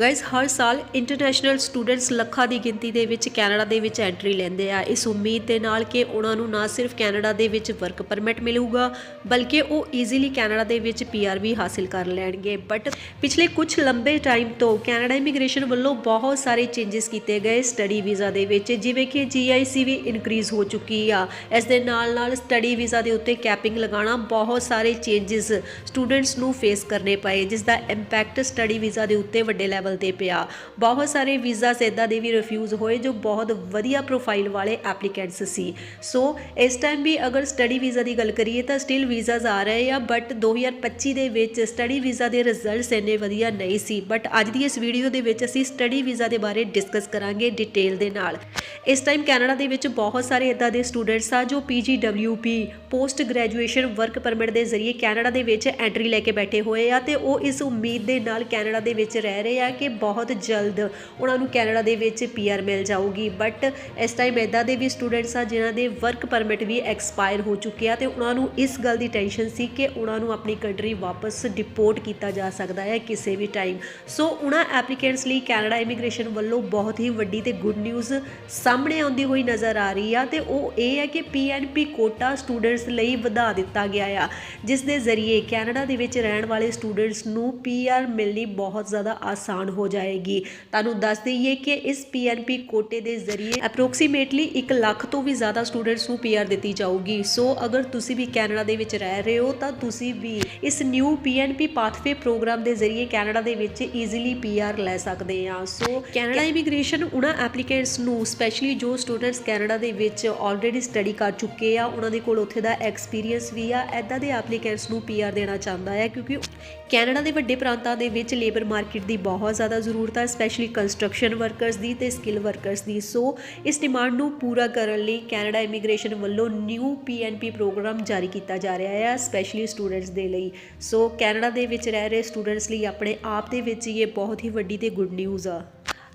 Guys ਹਰ ਸਾਲ international students ਲੱਖਾਂ ਦੀ ਗਿਣਤੀ ਦੇ ਵਿੱਚ ਕੈਨੇਡਾ ਦੇ ਵਿੱਚ ਐਂਟਰੀ ਲੈਂਦੇ ਆ। ਇਸ ਉਮੀਦ ਦੇ ਨਾਲ ਕਿ ਉਹਨਾਂ ਨੂੰ ਨਾ ਸਿਰਫ ਕੈਨੇਡਾ ਦੇ ਵਿੱਚ ਵਰਕ ਪਰਮਿਟ ਮਿਲੂਗਾ, ਬਲਕਿ ਉਹ ਈਜ਼ੀਲੀ ਕੈਨੇਡਾ ਦੇ ਵਿੱਚ ਪੀਆਰ ਵੀ ਹਾਸਿਲ ਕਰ ਲੈਣਗੇ। ਬਟ ਪਿਛਲੇ ਕੁਝ ਲੰਬੇ ਟਾਈਮ ਤੋਂ ਕੈਨੇਡਾ ਇਮੀਗ੍ਰੇਸ਼ਨ ਵੱਲੋਂ ਬਹੁਤ ਸਾਰੇ ਚੇਂਜਸ ਕੀਤੇ ਗਏ ਸਟੱਡੀ ਵੀਜ਼ਾ ਦੇ ਵਿੱਚ, ਜਿਵੇਂ ਕਿ ਜੀਆਈਸੀ ਵੀ ਇਨਕਰੀਜ਼ ਹੋ ਚੁੱਕੀ ਆ। ਇਸ ਦੇ ਨਾਲ ਨਾਲ ਸਟੱਡੀ ਵੀਜ਼ਾ ਦੇ ਉੱਤੇ ਕੈਪਿੰਗ ਲਗਾਉਣਾ ਬਹੁਤ ਸਾਰੇ ਚੇਂਜਸ ਸਟੂਡੈਂਟਸ ਨੂੰ ਫੇਸ ਕਰਨੇ ਪਏ, ਜਿਸ ਦਾ ਇੰਪੈਕਟ ਸਟੱਡੀ ਵੀਜ਼ਾ ਦੇ ਉੱਤੇ ਵੱਡੇ ਲੈਵਲ ਤੇ ਪਿਆ। ਬਹੁਤ ਸਾਰੇ ਵੀਜ਼ਾਸ ਇਦਾਂ ਦੇ ਵੀ ਰਿਫਿਊਜ਼ ਹੋਏ ਜੋ ਬਹੁਤ ਵਧੀਆ ਪ੍ਰੋਫਾਈਲ ਵਾਲੇ ਐਪਲੀਕੈਂਟਸ ਸੀ। ਸੋ ਇਸ ਟਾਈਮ ਵੀ ਅਗਰ ਸਟੱਡੀ ਵੀਜ਼ਾ ਦੀ ਗੱਲ ਕਰੀਏ ਤਾਂ ਸਟਿਲ ਵੀਜ਼ਾਸ ਆ ਰਹੇ ਆ ਬਟ 2025 ਦੇ ਵਿੱਚ ਸਟੱਡੀ ਵੀਜ਼ਾ ਦੇ ਰਿਜ਼ਲਟਸ ਇੰਨੇ ਵਧੀਆ ਨਹੀਂ ਸੀ। ਬਟ ਅੱਜ ਦੀ ਇਸ ਵੀਡੀਓ ਦੇ ਵਿੱਚ ਅਸੀਂ ਸਟੱਡੀ ਵੀਜ਼ਾ ਦੇ ਬਾਰੇ ਡਿਸਕਸ ਕਰਾਂਗੇ ਡਿਟੇਲ ਦੇ ਨਾਲ। ਇਸ ਟਾਈਮ ਕੈਨੇਡਾ ਦੇ ਵਿੱਚ ਬਹੁਤ ਸਾਰੇ ਇਦਾਂ ਦੇ ਸਟੂਡੈਂਟਸ ਆ ਜੋ PGWP post graduation work permit ਦੇ ਜ਼ਰੀਏ ਕੈਨੇਡਾ ਦੇ ਵਿੱਚ ਐਂਟਰੀ ਲੈ ਕੇ ਬੈਠੇ ਹੋਏ ਆ ਤੇ ਉਹ ਇਸ ਉਮੀਦ ਦੇ ਨਾਲ ਕੈਨੇਡਾ ਦੇ ਵਿੱਚ ਰਹਿ ਰਹੇ ਆ ਕਿ ਬਹੁਤ ਜਲਦ ਉਹਨਾਂ ਨੂੰ ਕੈਨੇਡਾ ਦੇ ਵਿੱਚ ਪੀਆਰ ਮਿਲ ਜਾਊਗੀ। ਬਟ ਇਸ ਟਾਈਮ ਇਦਾਂ ਦੇ ਵੀ ਸਟੂਡੈਂਟਸ ਆ ਜਿਨ੍ਹਾਂ ਦੇ ਵਰਕ ਪਰਮਿਟ ਵੀ ਐਕਸਪਾਇਰ ਹੋ ਚੁੱਕੇ ਆ ਤੇ ਉਹਨਾਂ ਨੂੰ ਇਸ ਗੱਲ ਦੀ ਟੈਨਸ਼ਨ ਸੀ ਕਿ ਉਹਨਾਂ ਨੂੰ ਆਪਣੀ ਕੰਟਰੀ ਵਾਪਸ ਡਿਪੋਰਟ ਕੀਤਾ ਜਾ ਸਕਦਾ ਹੈ ਕਿਸੇ ਵੀ ਟਾਈਮ ਸੋ ਉਹਨਾਂ ਐਪਲੀਕੈਂਟਸ ਲਈ ਕੈਨੇਡਾ ਇਮੀਗ੍ਰੇਸ਼ਨ ਵੱਲੋਂ ਬਹੁਤ ਹੀ ਵੱਡੀ ਤੇ ਗੁੱਡ ਨਿਊਜ਼ ਸਾਹਮਣੇ ਆਉਂਦੀ ਹੋਈ ਨਜ਼ਰ ਆ ਰਹੀ ਆ ਤੇ ਉਹ ਇਹ ਹੈ ਕਿ ਪੀਐਨਪੀ ਕੋਟਾ ਸਟੂਡੈਂਟਸ ਲਈ ਵਧਾ ਦਿੱਤਾ ਗਿਆ ਆ। ਜਿਸ ਦੇ ਜ਼ਰੀਏ ਕੈਨੇਡਾ ਦੇ ਵਿੱਚ ਰਹਿਣ ਵਾਲੇ ਸਟੂਡੈਂਟਸ ਨੂੰ ਪੀਆਰ ਮਿਲਣੀ ਬਹੁਤ ਜ਼ਿਆਦਾ ਆਸਾਨ ਹੋ ਜਾਏਗੀ। ਤੁਹਾਨੂੰ ਦੱਸ ਦਈਏ ਕਿ ਇਸ ਪੀਐਨਪੀ ਕੋਟੇ ਦੇ ਜ਼ਰੀਏ ਅਪਰੋਕਸੀਮੇਟਲੀ 1 ਲੱਖ ਤੋਂ ਵੀ ਜ਼ਿਆਦਾ ਸਟੂਡੈਂਟਸ ਨੂੰ ਪੀਆਰ ਦਿੱਤੀ ਜਾਊਗੀ। ਸੋ ਅਗਰ ਤੁਸੀਂ ਵੀ ਕੈਨੇਡਾ ਦੇ ਵਿੱਚ ਰਹਿ ਰਹੇ ਹੋ ਤਾਂ ਤੁਸੀਂ ਵੀ ਇਸ ਨਿਊ ਪੀਐਨਪੀ ਪਾਥਵੇ ਪ੍ਰੋਗਰਾਮ ਦੇ ਜ਼ਰੀਏ ਕੈਨੇਡਾ ਦੇ ਵਿੱਚ ਈਜ਼ੀਲੀ ਪੀਆਰ ਲੈ ਸਕਦੇ ਆ। ਸੋ ਕੈਨੇਡਾ ਇਮੀਗ੍ਰੇਸ਼ਨ ਉਹਨਾਂ ਐਪਲੀਕੈਂਟਸ ਨੂੰ ਸਪੈਸ਼ਲੀ ਸਪੈਸ਼ਲੀ ਜੋ ਸਟੂਡੈਂਟਸ ਕੈਨੇਡਾ ਦੇ ਵਿੱਚ ਆਲਰੇਡੀ ਸਟੱਡੀ ਕਰ ਚੁੱਕੇ ਆ, ਉਹਨਾਂ ਦੇ ਕੋਲ ਉੱਥੇ ਦਾ ਐਕਸਪੀਰੀਅੰਸ ਵੀ ਆ ਐਦਾਂ ਦੇ ਐਪਲੀਕੈਂਟਸ ਨੂੰ ਪੀਆਰ ਦੇਣਾ ਚਾਹੁੰਦਾ ਹੈ ਕਿਉਂਕਿ ਕੈਨੇਡਾ ਦੇ ਵੱਡੇ ਪ੍ਰਾਂਤਾਂ ਦੇ ਵਿੱਚ ਲੇਬਰ ਮਾਰਕੀਟ ਦੀ ਬਹੁਤ ਜ਼ਿਆਦਾ ਜ਼ਰੂਰਤ ਹੈ ਸਪੈਸ਼ਲੀ ਕੰਸਟਰਕਸ਼ਨ ਵਰਕਰਸ ਦੀ ਤੇ ਸਕਿੱਲ ਵਰਕਰਸ ਦੀ। ਸੋ ਇਸ ਡਿਮਾਂਡ ਨੂੰ ਪੂਰਾ ਕਰਨ ਲਈ ਕੈਨੇਡਾ ਇਮੀਗ੍ਰੇਸ਼ਨ ਵੱਲੋਂ ਨਿਊ ਪੀਐਨਪੀ ਪ੍ਰੋਗਰਾਮ ਜਾਰੀ ਕੀਤਾ ਜਾ ਰਿਹਾ ਹੈ ਸਪੈਸ਼ਲੀ ਸਟੂਡੈਂਟਸ ਦੇ ਲਈ। ਸੋ ਕੈਨੇਡਾ ਦੇ ਵਿੱਚ ਰਹਿ ਰਹੇ ਸਟੂਡੈਂਟਸ ਲਈ ਆਪਣੇ ਆਪ ਦੇ ਵਿੱਚ ਇਹ ਬਹੁਤ ਹੀ ਵੱਡੀ ਤੇ ਗੁੱਡ ਨਿਊਜ਼ ਆ।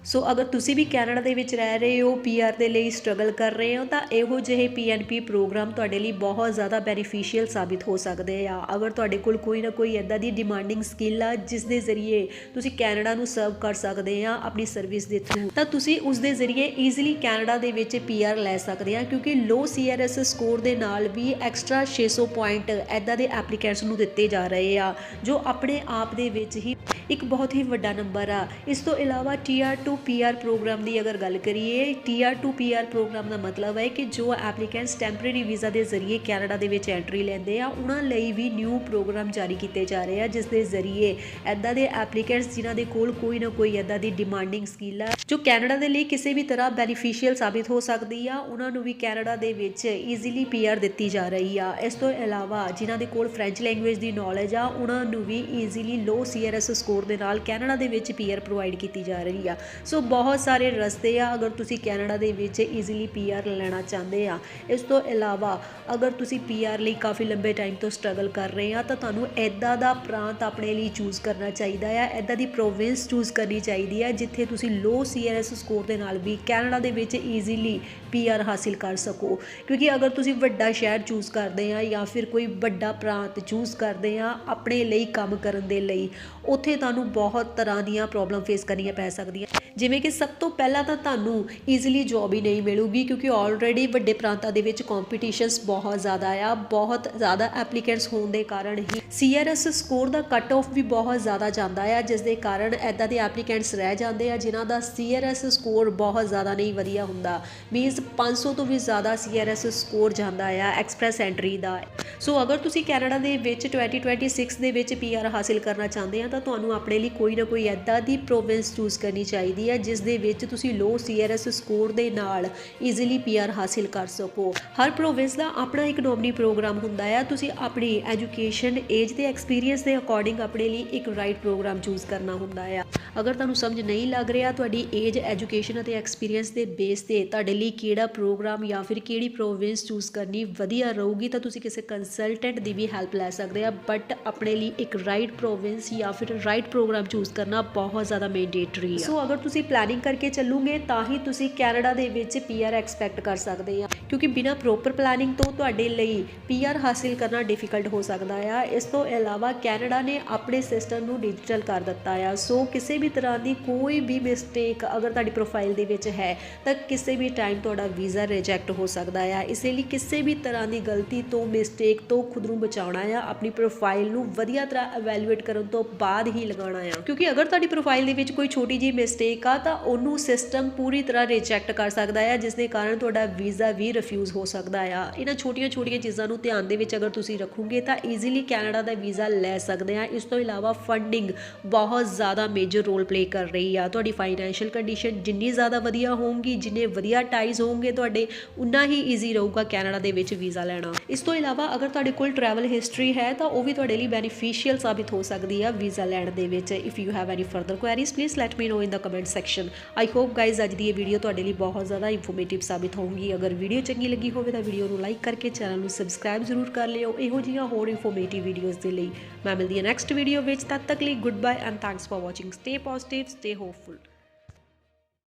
ਸੋ ਅਗਰ ਤੁਸੀਂ ਵੀ ਕੈਨੇਡਾ ਦੇ ਵਿੱਚ ਰਹਿ ਰਹੇ ਹੋ ਪੀਆਰ ਦੇ ਲਈ ਸਟਰਗਲ ਕਰ ਰਹੇ ਹੋ, ਤਾਂ ਇਹੋ ਜਿਹੇ ਪੀਐਨਪੀ ਪ੍ਰੋਗਰਾਮ ਤੁਹਾਡੇ ਲਈ ਬਹੁਤ ਜ਼ਿਆਦਾ ਬੈਨੀਫੀਸ਼ੀਅਲ ਸਾਬਿਤ ਹੋ ਸਕਦੇ ਆ। ਅਗਰ ਤੁਹਾਡੇ ਕੋਲ ਕੋਈ ਨਾ ਕੋਈ ਇਦਾਂ ਦੀ ਡਿਮਾਂਡਿੰਗ ਸਕਿੱਲ ਆ, ਜਿਸ ਦੇ ਜ਼ਰੀਏ ਤੁਸੀਂ ਕੈਨੇਡਾ ਨੂੰ ਸਰਵ ਕਰ ਸਕਦੇ ਆ ਆਪਣੀ ਸਰਵਿਸ ਦੇ ਥਰੂ ਤਾਂ ਤੁਸੀਂ ਉਸ ਦੇ ਜ਼ਰੀਏ ਈਜ਼ੀਲੀ ਕੈਨੇਡਾ ਦੇ ਵਿੱਚ ਪੀਆਰ ਲੈ ਸਕਦੇ ਆ, ਕਿਉਂਕਿ ਲੋ ਸੀਆਰਐਸ ਸਕੋਰ ਦੇ ਨਾਲ ਵੀ ਐਕਸਟਰਾ 600 ਪੁਆਇੰਟ ਇਦਾਂ ਦੇ ਐਪਲੀਕੈਂਟਸ ਨੂੰ ਦਿੱਤੇ ਜਾ ਰਹੇ ਆ, ਜੋ ਆਪਣੇ ਆਪ ਦੇ ਵਿੱਚ ਹੀ ਇੱਕ ਬਹੁਤ ਹੀ ਵੱਡਾ ਨੰਬਰ ਆ। ਇਸ ਤੋਂ ਇਲਾਵਾ ਟੀਆਰ 2 ਟੂ ਪੀਆਰ ਪ੍ਰੋਗਰਾਮ ਦੀ ਅਗਰ ਗੱਲ ਕਰੀਏ ਟੀਆਰ 2 ਪੀਆਰ ਪ੍ਰੋਗਰਾਮ ਦਾ ਮਤਲਬ ਹੈ ਕਿ ਜੋ ਐਪਲੀਕੈਂਟਸ ਟੈਂਪਰੇਰੀ ਵੀਜ਼ਾ ਦੇ ਜ਼ਰੀਏ ਕੈਨੇਡਾ ਦੇ ਵਿੱਚ ਐਂਟਰੀ ਲੈਂਦੇ ਆ, ਉਹਨਾਂ ਲਈ ਵੀ ਨਿਊ ਪ੍ਰੋਗਰਾਮ ਜਾਰੀ ਕੀਤੇ ਜਾ ਰਹੇ ਆ, ਜਿਸ ਦੇ ਜ਼ਰੀਏ ਐਦਾਂ ਦੇ ਐਪਲੀਕੈਂਟਸ ਜਿਨ੍ਹਾਂ ਦੇ ਕੋਲ ਕੋਈ ਨਾ ਕੋਈ ਐਦਾਂ ਦੀ ਡਿਮਾਂਡਿੰਗ ਸਕਿੱਲ ਆ, ਜੋ ਕੈਨੇਡਾ ਦੇ ਲਈ ਕਿਸੇ ਵੀ ਤਰ੍ਹਾਂ ਬੈਨੀਫੀਸ਼ੀਅਲ ਸਾਬਿਤ ਹੋ ਸਕਦੀ ਆ, ਉਹਨਾਂ ਨੂੰ ਵੀ ਕੈਨੇਡਾ ਦੇ ਵਿੱਚ ਈਜ਼ੀਲੀ ਪੀਆਰ ਦਿੱਤੀ ਜਾ ਰਹੀ ਆ। ਇਸ ਤੋਂ ਇਲਾਵਾ ਜਿਨ੍ਹਾਂ ਦੇ ਕੋਲ ਫ੍ਰੈਂਚ ਲੈਂਗੁਏਜ ਦੀ ਨੌਲੇਜ ਆ, ਉਹਨਾਂ ਨੂੰ ਵੀ ਈਜ਼ੀਲੀ ਲੋ ਸੀਆਰਐਸ ਸਕੋਰ ਦੇ ਨਾਲ ਕੈਨੇਡਾ ਦੇ ਵਿੱਚ ਪੀਆਰ ਪ੍ਰੋਵਾਈਡ ਕੀਤੀ ਜਾ ਰਹੀ ਆ। ਸੋ ਬਹੁਤ ਸਾਰੇ ਰਸਤੇ ਆ, ਅਗਰ ਤੁਸੀਂ ਕੈਨੇਡਾ ਦੇ ਵਿੱਚ ਈਜ਼ੀਲੀ ਪੀਆਰ ਲੈਣਾ ਚਾਹੁੰਦੇ ਆ, ਇਸ ਤੋਂ ਇਲਾਵਾ ਅਗਰ ਤੁਸੀਂ ਪੀਆਰ ਲਈ ਕਾਫੀ ਲੰਬੇ ਟਾਈਮ ਤੋਂ ਸਟਰਗਲ ਕਰ ਰਹੇ ਆ, ਤਾਂ ਤੁਹਾਨੂੰ ਐਦਾਂ ਦਾ ਪ੍ਰਾਂਤ ਆਪਣੇ ਲਈ ਚੂਜ਼ ਕਰਨਾ ਚਾਹੀਦਾ ਆ ਐਦਾਂ ਦੀ ਪ੍ਰੋਵਿੰਸ ਚੂਜ਼ ਕਰਨੀ ਚਾਹੀਦੀ ਆ, ਜਿੱਥੇ ਤੁਸੀਂ ਲੋ ਸੀਆਰਐਸ ਸਕੋਰ ਦੇ ਨਾਲ ਵੀ ਕੈਨੇਡਾ ਦੇ ਵਿੱਚ ਈਜ਼ੀਲੀ ਪੀਆਰ ਹਾਸਿਲ ਕਰ ਸਕੋ। ਕਿਉਂਕਿ ਅਗਰ ਤੁਸੀਂ ਵੱਡਾ ਸ਼ਹਿਰ ਚੂਜ਼ ਕਰਦੇ ਆ ਜਾਂ ਫਿਰ ਕੋਈ ਵੱਡਾ ਪ੍ਰਾਂਤ ਚੂਜ਼ ਕਰਦੇ ਆ ਆਪਣੇ ਲਈ ਕੰਮ ਕਰਨ ਦੇ ਲਈ, ਉੱਥੇ ਤੁਹਾਨੂੰ ਬਹੁਤ ਤਰ੍ਹਾਂ ਦੀਆਂ ਪ੍ਰੋਬਲਮ ਫੇਸ ਕਰਨੀਆਂ ਪੈ ਸਕਦੀਆਂ। ਜਿਵੇਂ ਕਿ ਸਭ ਤੋਂ ਪਹਿਲਾਂ ਤਾਂ ਤੁਹਾਨੂੰ ਈਜ਼ੀਲੀ ਜੌਬ ਹੀ ਨਹੀਂ ਮਿਲੂਗੀ, ਕਿਉਂਕਿ ਆਲਰੇਡੀ ਵੱਡੇ ਪ੍ਰਾਂਤਾਂ ਦੇ ਵਿੱਚ ਕੰਪੀਟੀਸ਼ਨਸ ਬਹੁਤ ਜ਼ਿਆਦਾ ਆ, ਬਹੁਤ ਜ਼ਿਆਦਾ ਐਪਲੀਕੈਂਟਸ ਹੋਣ ਦੇ ਕਾਰਨ ਹੀ ਸੀਆਰਐਸ ਸਕੋਰ ਦਾ ਕੱਟ ਆਫ ਵੀ ਬਹੁਤ ਜ਼ਿਆਦਾ ਜਾਂਦਾ ਆ, ਜਿਸ ਦੇ ਕਾਰਨ ਐਦਾਂ ਦੇ ਐਪਲੀਕੈਂਟਸ ਰਹਿ ਜਾਂਦੇ ਆ, ਜਿਨ੍ਹਾਂ ਦਾ ਸੀਆਰਐਸ ਸਕੋਰ ਬਹੁਤ ਜ਼ਿਆਦਾ ਨਹੀਂ ਵਧੀਆ ਹੁੰਦਾ। ਮੀਨਸ 500 ਤੋਂ ਵੀ ਜ਼ਿਆਦਾ ਸੀਆਰਐਸ ਸਕੋਰ ਜਾਂਦਾ ਆ ਐਕਸਪ੍ਰੈਸ ਐਂਟਰੀ ਦਾ। ਸੋ ਅਗਰ ਤੁਸੀਂ ਕੈਨੇਡਾ ਦੇ ਵਿੱਚ 2026 ਦੇ ਵਿੱਚ ਪੀਆਰ ਹਾਸਿਲ ਕਰਨਾ ਚਾਹੁੰਦੇ ਆ, ਤਾਂ ਤੁਹਾਨੂੰ ਆਪਣੇ ਲਈ ਕੋਈ ਨਾ ਕੋਈ ਐਦਾਂ ਦੀ ਪ੍ਰੋਵਿੰਸ ਚੂਜ਼ ਕਰਨੀ ਚਾਹੀਦੀ ਹੈ, ਜਿਸ ਦੇ ਵਿੱਚ ਤੁਸੀਂ ਲੋ ਸੀਆਰਐਸ ਸਕੋਰ ਦੇ ਨਾਲ ਈਜ਼ੀਲੀ ਪੀਆਰ ਹਾਸਿਲ ਕਰ ਸਕੋ। ਹਰ ਪ੍ਰੋਵਿੰਸ ਦਾ ਆਪਣਾ ਇੱਕ ਨੋਮਨੀ ਪ੍ਰੋਗਰਾਮ ਹੁੰਦਾ ਆ ਤੁਸੀਂ ਆਪਣੀ ਐਜੂਕੇਸ਼ਨ ਏਜ ਤੇ ਐਕਸਪੀਰੀਅੰਸ ਦੇ ਅਕੋਰਡਿੰਗ ਆਪਣੇ ਲਈ ਇੱਕ ਰਾਈਟ ਪ੍ਰੋਗਰਾਮ ਚੂਜ਼ ਕਰਨਾ ਹੁੰਦਾ ਆ ਅਗਰ ਤੁਹਾਨੂੰ ਸਮਝ ਨਹੀਂ ਲੱਗ ਰਿਹਾ ਤੁਹਾਡੀ ਏਜ ਐਜੂਕੇਸ਼ਨ ਅਤੇ ਐਕਸਪੀਰੀਅੰਸ ਦੇ ਬੇਸ ਤੇ ਤੁਹਾਡੇ ਲਈ ਕਿਹੜਾ ਪ੍ਰੋਗਰਾਮ ਜਾਂ ਫਿਰ ਕਿਹੜੀ ਪ੍ਰੋਵਿੰਸ ਚੂਜ਼ ਕਰਨੀ ਵਧੀਆ ਰਹੂਗੀ, ਤਾਂ ਤੁਸੀਂ ਕਿਸੇ ਕੰਸਲਟੈਂਟ ਦੀ ਵੀ ਹੈਲਪ ਲੈ ਸਕਦੇ ਆ। ਬਟ ਆਪਣੇ ਲਈ ਇੱਕ ਰਾਈਟ ਪ੍ਰੋਵਿੰਸ ਜਾਂ ਫਿਰ ਰਾਈਟ ਪ੍ਰੋਗਰਾਮ ਚੂਜ਼ ਕਰਨਾ ਬਹੁਤ ਜ਼ਿਆਦਾ ਮੈਂਡੇਟਰੀ ਆ। ਸੋ ਅਗਰ ਤੁਸੀਂ ਪਲੈਨਿੰਗ ਕਰਕੇ ਚੱਲੋਗੇ, ਤਾਂ ਹੀ ਤੁਸੀਂ ਕੈਨੇਡਾ ਦੇ ਵਿੱਚ ਪੀਆਰ ਐਕਸਪੈਕਟ ਕਰ ਸਕਦੇ ਆ। ਕਿਉਂਕਿ ਬਿਨਾਂ ਪ੍ਰੋਪਰ ਪਲੈਨਿੰਗ ਤੋਂ ਤੁਹਾਡੇ ਲਈ ਪੀਆਰ ਹਾਸਿਲ ਕਰਨਾ ਡਿਫਿਕਲਟ ਹੋ ਸਕਦਾ ਆ। ਇਸ ਤੋਂ ਇਲਾਵਾ ਕੈਨੇਡਾ ਨੇ ਆਪਣੇ ਸਿਸਟਮ ਨੂੰ ਡਿਜੀਟਲ ਕਰ ਦਿੱਤਾ ਆ। ਸੋ ਕਿਸੇ ਵੀ ਤਰ੍ਹਾਂ ਦੀ ਕੋਈ ਵੀ ਮਿਸਟੇਕ ਅਗਰ ਤੁਹਾਡੀ ਪ੍ਰੋਫਾਈਲ ਦੇ ਵਿੱਚ ਹੈ, ਤਾਂ ਕਿਸੇ ਵੀ ਟਾਈਮ ਤੁਹਾਡਾ ਵੀਜ਼ਾ ਰਿਜੈਕਟ ਹੋ ਸਕਦਾ ਆ। ਇਸੇ ਲਈ ਕਿਸੇ ਵੀ ਤਰ੍ਹਾਂ ਦੀ ਗਲਤੀ ਤੋਂ ਮਿਸਟੇਕ ਤੋਂ ਖੁਦ ਨੂੰ ਬਚਾਉਣਾ ਆ। ਆਪਣੀ ਪ੍ਰੋਫਾਈਲ ਨੂੰ ਵਧੀਆ ਤਰ੍ਹਾਂ ਇਵੈਲੂਏਟ ਕਰਨ ਤੋਂ ਬਾਅਦ ਹੀ ਲਗਾਉਣਾ ਆ। ਕਿਉਂਕਿ ਅਗਰ ਤੁਹਾਡੀ ਪ੍ਰੋਫਾਈਲ ਦੇ ਵਿੱਚ ਕੋਈ ਛੋਟੀ ਜਿਹੀ ਮਿਸਟੇਕ ਆ ਤਾਂ ਉਹਨੂੰ ਸਿਸਟਮ ਪੂਰੀ ਤਰ੍ਹਾਂ ਰਿਜੈਕਟ ਕਰ ਸਕਦਾ ਆ, ਜਿਸ ਦੇ ਕਾਰਨ ਤੁਹਾਡਾ ਵੀਜ਼ਾ ਵੀ ਰਿਫਿਊਜ਼ ਹੋ ਸਕਦਾ ਆ। ਇਹਨਾਂ ਛੋਟੀਆਂ-ਛੋਟੀਆਂ ਚੀਜ਼ਾਂ ਨੂੰ ਧਿਆਨ ਦੇ ਵਿੱਚ ਅਗਰ ਤੁਸੀਂ ਰੱਖੋਗੇ ਤਾਂ ਈਜ਼ੀਲੀ ਕੈਨੇਡਾ ਦਾ ਵੀਜ਼ਾ ਲੈ ਸਕਦੇ ਆ। ਇਸ ਤੋਂ ਇਲਾਵਾ ਫੰਡਿੰਗ ਬਹੁਤ ਜ਼ਿਆਦਾ ਮੇਜਰ ਰੋਲ ਪਲੇ ਕਰ ਰਹੀ ਆ। ਤੁਹਾਡੀ ਫਾਈਨੈਂਸ਼ੀਅਲ ਕੰਡੀਸ਼ਨ ਜਿੰਨੀ ਜ਼ਿਆਦਾ ਵਧੀਆ ਹੋਊਗੀ, ਜਿੰਨੇ ਵਧੀਆ ਟਾਈਜ਼ ਹੋਣਗੇ ਤੁਹਾਡੇ ਉਨਾ ਹੀ ਈਜ਼ੀ ਰਹੂਗਾ ਕੈਨੇਡਾ ਦੇ ਵਿੱਚ ਵੀਜ਼ਾ ਲੈਣਾ। ਇਸ ਤੋਂ ਇਲਾਵਾ ਅਗਰ ਤੁਹਾਡੇ ਕੋਲ ਟਰੈਵਲ ਹਿਸਟਰੀ ਹੈ ਤਾਂ ਉਹ ਵੀ ਤੁਹਾਡੇ ਲਈ ਬੈਨੀਫੀਸ਼ੀਅਲ ਸਾਬਿਤ ਹੋ ਸਕਦੀ ਆ ਵੀਜ਼ਾ ਲੈਣ ਦੇ ਵਿੱਚ। If you have any further queries please let me know in the comment section I hope guys ਅੱਜ ਦੀ ਇਹ ਵੀਡੀਓ ਤੁਹਾਡੇ ਲਈ ਬਹੁਤ ਜ਼ਿਆਦਾ ਇਨਫੋਰਮੇਟਿਵ ਸਾਬਿਤ ਹੋਊਗੀ। ਅਗਰ ਵੀਡੀਓ ਚੰਗੀ ਲੱਗੀ ਹੋਵੇ ਤਾਂ ਵੀਡੀਓ ਨੂੰ ਲਾਈਕ ਕਰਕੇ ਚੈਨਲ ਨੂੰ ਸਬਸਕ੍ਰਾਈਬ ਜ਼ਰੂਰ ਕਰ ਲਿਓ। ਇਹੋ ਜਿਹੀਆਂ ਹੋਰ ਇਨਫੋਰਮੇਟਿਵ ਵੀਡੀਓਜ਼ ਦੇ ਲਈ ਮੈਂ ਮਿਲਦੀ ਹਾਂ ਨੈਕਸਟ ਵੀਡੀਓ ਵਿੱਚ। ਤਦ ਤੱਕ ਲਈ good bye and thanks for watching stay positive stay hopeful